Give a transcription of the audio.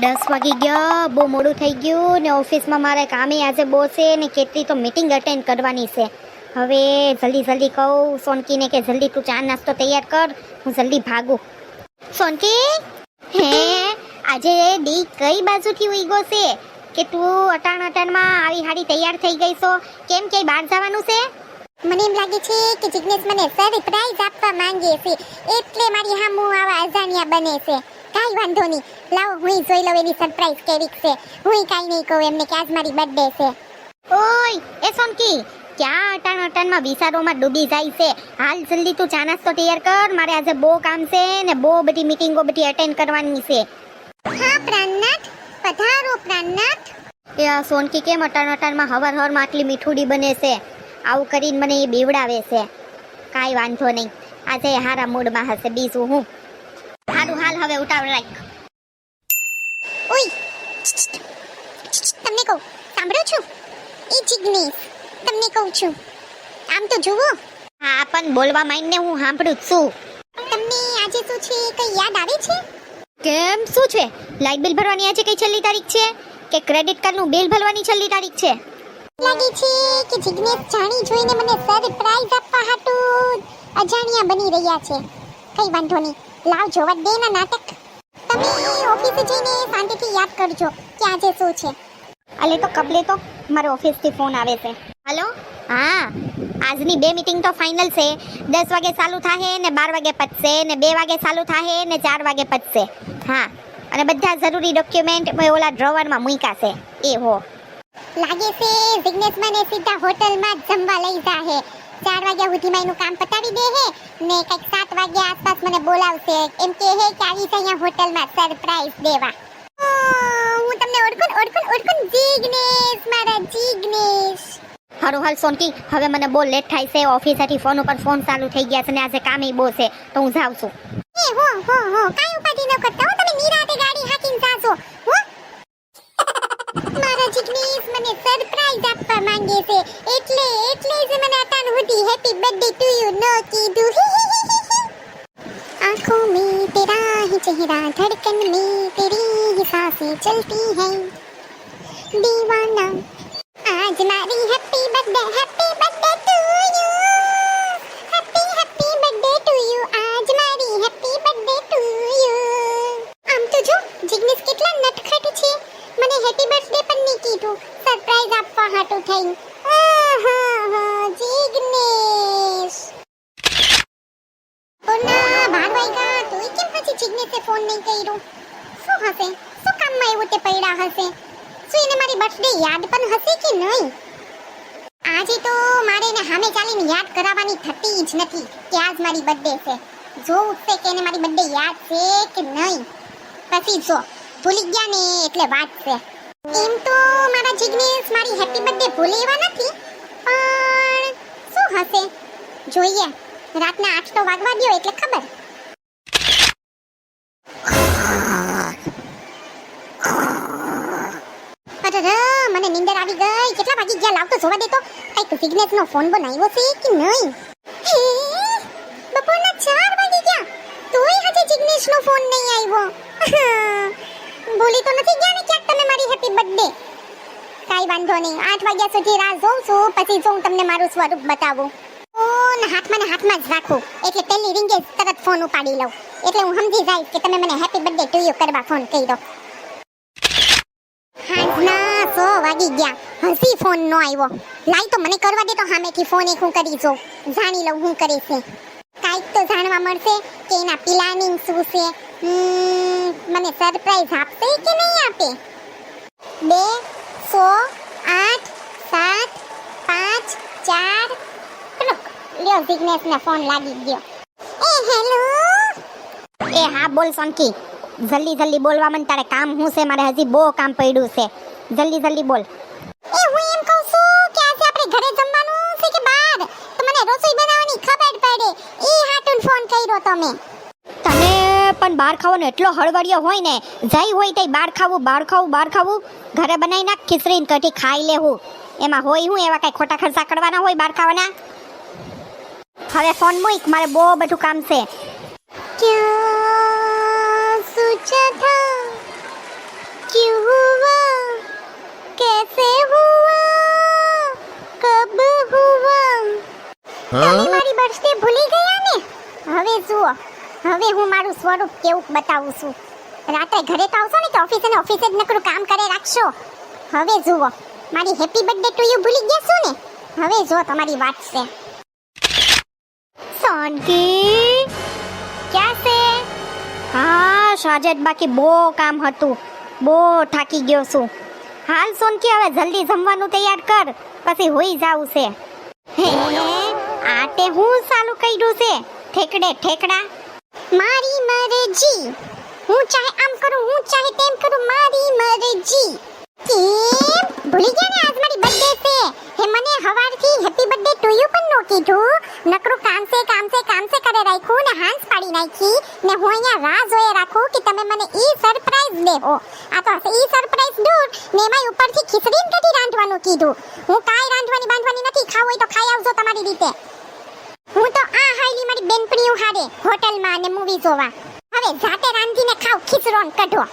દસ વાગી ગયા, બહુ મોડું થઈ ગયું ને ઓફિસમાં મારે કામે આજે બહુ છે ને કેટલી તો મીટિંગ અટેન્ડ કરવાની છે. હવે જલ્દી જલ્દી કહું સોનકીને કે જલ્દી તું ચા નાસ્તો તૈયાર કર, હું જલ્દી ભાગું. સોનકી? હે? આજે દી કઈ બાજુથી ઉઈગો છે? કે તું અટાણ અટાણમાં આવી હાડી તૈયાર થઈ ગઈ છો? કેમ કે બહાર જવાનું છે? મને એમ લાગે છે કે જિગ્નેશ મને સરપ્રાઈઝ આપવા માંગે છે. એટલે મારી હામુ આવા અજાણ્યા બને છે. કાઈ વાંધો નહીં. લાવો હું જોઈ લઉં એની સરપ્રાઈઝ કેવી છે. હું કાઈ નહીં કહું એમને કે આજ મારી બર્થડે છે. ઓય એ સોનકી ક્યાં અટાણ અટાણમાં વિચારોમાં ડૂબી જાય છે? હાલ જલ્દી તું ચા નાસ્તો તૈયાર કર. મારે આજે બહુ કામ છે ને બહુ બધી મીટિંગો બધી અટેન્ડ કરવાની છે. હા પ્રાણનાથ. પધારો પ્રાણનાથ. એ આ સોનકી કેમ અટાણ અટાણમાં હવાર હવારમાં આટલી મીઠુડી બને છે? આવું કરીને મને એ બીવડાવે છે. કાંઈ વાંધો નહીં. આજે હારા મૂડમાં હશે બીજું હું. હારું હાલ હવે ઉતાવળ રાખ. ઓય! તમને કહું સાંભળો છું? એ જિગ્નેશ તમને કહું છું. આમ તો જુઓ. હા પણ બોલવા માંડીને હું સાંભળું જ છું. તમને આજે શું છે કઈ યાદ આવે છે? કેમ? શું છે? લાઇટ બિલ ભરવાની આજે કઈ છેલ્લી તારીખ છે? કે ક્રેડિટ કાર્ડનું બિલ ભરવાની છેલ્લી તારીખ છે? લાગે છે કે જિજ્ઞેશ જાણી જોઈને મને સરપ્રાઈઝ આપવા હાટું અજાણ્યા બની રહ્યા છે. કઈ વાંધો નહીં. લાવ જોવા દે ના નાટક. તમે ઓફિસે જઈને શાંતિથી યાદ કરજો કે આજે શું છે. અલે તો કબલે તો મારા ઓફિસથી ફોન આવે છે. હલો? હા. આજની બે મીટિંગ તો ફાઇનલ છે. દસ વાગે ચાલુ થાહે ને બાર વાગે પતશે ને બે વાગે ચાલુ થાહે ને ચાર વાગે પતશે. હા. અને બધા જરૂરી ડોક્યુમેન્ટ ઓલા ડ્રોવરમાં મૂક્યા છે. એ હો. લાગે છે જિગ્નેશ મને સીધા હોટલમાં જમવા લઈ જાહે. ચાર વાગ્યા સુધીમાં એનું કામ પતાવી દે હે ને કંઈક સાત વાગ્યા આસપાસ મને બોલાવશે. એમ કે હે કે આવી છે અહીંયા હોટલમાં સરપ્રાઈઝ દેવા. હું તમને ઓળખું ઓળખું ઓળખું જિગ્નેશ મારા જિગ્નેશ. હારું હાલ સોનકી હવે મને બહુ લેટ થાય છે ઓફિસેથી ફોન ઉપર ફોન ચાલુ થઈ ગયા છે ને આજે કામ બહુ છે તો હું જાઉં છું. એ હો હો હો કાઈ ઉપાધી ન કરતા હો તમે નિરાતે ગાડી હાકીને જાજો હો મને સરપ્રાઈઝ આપવા માંગે છે એટલે એટલે જ મને અટાણ સુધી હેપી બર્થડે ટુ યુ ન કીધું आंखों में तेरा ही चेहरा धड़कन में तेरी ही सांसें चलती हैं दीवाना आज मारी happy birthday happy birthday to કેમ ફોન નહીં કર્યો. શું હશે? શું કામમાં એવું તે પડ્યા હશે? શું એને મારી બર્થડે યાદ પણ હશે કે નહીં? આજે તો મારે એને સામે ચાલીને યાદ કરાવવાની થતી જ નથી કે આજ મારી બર્થડે છે. જ છે કે એને મારી બર્થડે યાદ છે કે નહીં? પછી જો, ભૂલી ગયા ને એટલે વાત છે. એમ તો મારા જિગ્નેશ મારી હેપી બર્થડે ભૂલે એવા નથી, પણ શું હશે? જોઈએ. રાતના આઠ તો વાગવા દો એટલે ખબર. આવી ગઈ? કેટલા વાગી ગયા? લાવ તો જોવા દે તો. કંઈક સિગ્નેસ નો ફોન બનાવ્યો છે કે નહીં? બપોરના ચાર વાગી ગયા. તોય હજી જિગ્નેશ નો ફોન નહીં આવ્યો. ભૂલી તો નથી ગયા ને ક્યાંક તમે મારી હેપી બર્થડે કાઈ વાંધો નહીં. આઠ વાગ્યા સુધી રાહ જોઉં છું. પછી જો હું તમને મારું સ્વરૂપ બતાવું. ફોન હાથમાં ને હાથમાં જ રાખું. એટલે પહેલી રિંગે તરત ફોન ઉપાડી લઉં. એટલે હું સમજી જાય કે તમે મને હેપી બર્થડે ટુ યુ કરવા ફોન કર્યો. વાગી ગયા. હસી ફોન નો આવ્યો. લાઈ તો મને કરવા દે તો હામેથી ફોન એક હું કરી જો જાણી લઉં હું કરે છે. કાંઈક તો જાણવા મળશે કે એના પ્લાનિંગ શું છે. મને સરપ્રાઈઝ આપશે કે નહીં આપે? બે, સો, આઠ, સાત, પાંચ, ચાર. લ્યો જિગ્નેશ ને ફોન લાગી ગયો. એ હેલો એ, હા, બોલ સોનકી. જલ્દી જલ્દી બોલવા મને, તારે કામ શું છે? મારે હજી બહુ કામ પડ્યું છે. જલ્દી જલ્દી બોલ. એ હું એમ કહું છું કે આજે આપણે ઘરે જમવાનું છે કે બહાર? તો મને રસોઈ બનાવવાની ખબર પડે. એ હાટુન ફોન કર્યો તમે. તને પણ બહાર ખાવાનો એટલો હળવળિયો હોય ને જઈ હોય તઈ બહાર ખાવું બહાર ખાવું બહાર ખાવું. ઘરે બનાવી નાખ ખીચડી કઢી ખાઈ લેવું. એમાં હોય હું એવા કઈ ખોટા ખર્ચા કરવાના હોય બહાર ખાવાના? હવે ફોન મૂક મારે બહુ બધું કામ છે. क्या હવે હું મારું સ્વરૂપ કેવું બતાવું છું? રાત્રે ઘરે તો આવશો ને તો ઓફિસે ને ઓફિસે જ નકરું કામ કરે રાખશો. હવે જુઓ, મારી હેપી બર્થડે ટુ યુ ભૂલી ગયા છો ને? હવે જો તમારી વાત છે. સોનકી ક્યાં છે? હા, સાજેદ બાકી બહુ કામ હતું. બહુ થાકી ગયો છું. હાલ સોનકી, હવે જલ્દી જમવાનું તૈયાર કર. પછી હોઈ જાવ છે. હે, આ તે હું સાલું કર્યું છે? ઠેકડે ઠેકડા? મારી મરજી. હું ચાહે આમ કરું, હું ચાહે તેમ કરું, મારી મરજી. કેમ? ભૂલી ગયા ને આજ મારી બર્થડે છે? હે, મને હવારથી હેપી બર્થડે ટુ યુ પણ નો કીધું. નકરું કામ સે કામ સે કામ સે કરે રાખ્યું ને હાંસ પાડી નાખી ને હું અહીંયા રાહ જોઈ રાખું કે તમે મને ઈ સરપ્રાઈઝ દેવો. આ તો ઈ સરપ્રાઈઝ દૂર ને એમાં ઉપરથી ખીચડી કઢી રાંધવાનું કીધું. હું કાંઈ રાંધવાની બાંધવાની નથી, ખાવું હોય તો ખાઈ આવજો તમારી રીતે. બેનપણીઓ હારે હોટલમાં અને મૂવી જોવા. હવે જાતે રાંધીને ખાવ ખીચડો ને કઢો.